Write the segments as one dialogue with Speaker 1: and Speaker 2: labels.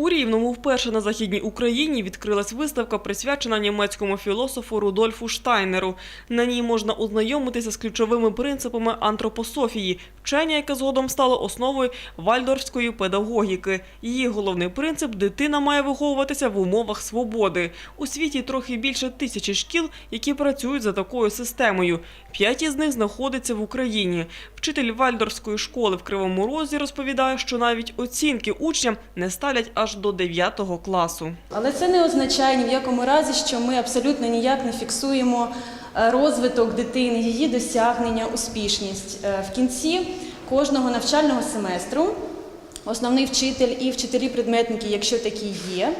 Speaker 1: У Рівному вперше на Західній Україні відкрилась виставка, присвячена німецькому філософу Рудольфу Штайнеру. На ній можна ознайомитися з ключовими принципами антропософії, вчення, яке згодом стало основою вальдорфської педагогіки. Її головний принцип – дитина має виховуватися в умовах свободи. У світі трохи більше тисячі шкіл, які працюють за такою системою. П'ять із них знаходиться в Україні. Вчитель вальдорфської школи в Кривому Розі розповідає, що навіть оцінки учням не ставлять аж до 9 класу.
Speaker 2: Але це не означає ні в якому разі, що ми абсолютно ніяк не фіксуємо е, розвиток дитини, її досягнення, успішність. Е, В кінці кожного навчального семестру основний вчитель і вчителі-предметники, якщо такі є,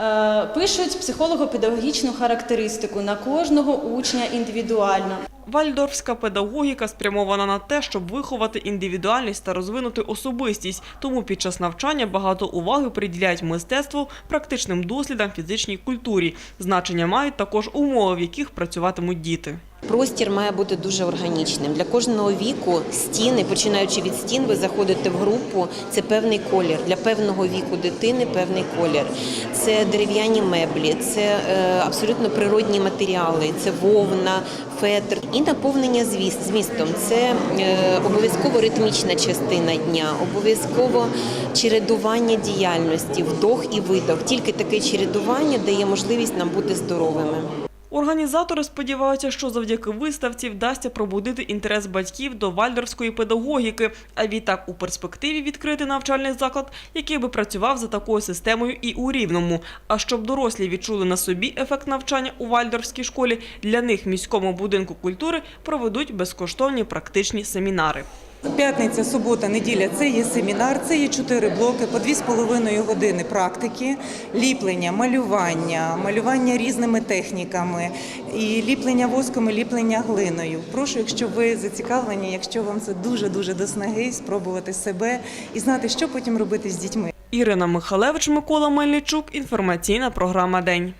Speaker 2: е, пишуть психолого-педагогічну характеристику на кожного учня індивідуально.
Speaker 1: Вальдорфська педагогіка спрямована на те, щоб виховати індивідуальність та розвинути особистість. Тому під час навчання багато уваги приділяють мистецтву, практичним дослідам, фізичній культурі. Значення мають також умови, в яких працюватимуть діти.
Speaker 3: Простір має бути дуже органічним. Для кожного віку стіни, починаючи від стін, ви заходите в групу. Це певний колір. Для певного віку дитини певний колір. Це дерев'яні меблі, це е, абсолютно природні матеріали, це вовна, фетр і наповнення звіст, змістом. Це е, обов'язково ритмічна частина дня, обов'язково чередування діяльності, вдох і видох. Тільки таке чередування дає можливість нам бути здоровими.
Speaker 1: Організатори сподіваються, що завдяки виставці вдасться пробудити інтерес батьків до вальдорфської педагогіки, а відтак у перспективі відкрити навчальний заклад, який би працював за такою системою і у Рівному. А щоб дорослі відчули на собі ефект навчання у вальдорфській школі, для них в міському будинку культури проведуть безкоштовні практичні семінари.
Speaker 4: П'ятниця, субота, неділя це є семінар, це є чотири блоки по дві з половиною години практики, ліплення, малювання, малювання різними техніками, і ліплення воском, і ліплення глиною. Прошу, якщо ви зацікавлені, якщо вам це дуже дуже до снаги, спробувати себе і знати, що потім робити з дітьми.
Speaker 1: Ірина Михалевич, Микола Мельничук. Інформаційна програма День.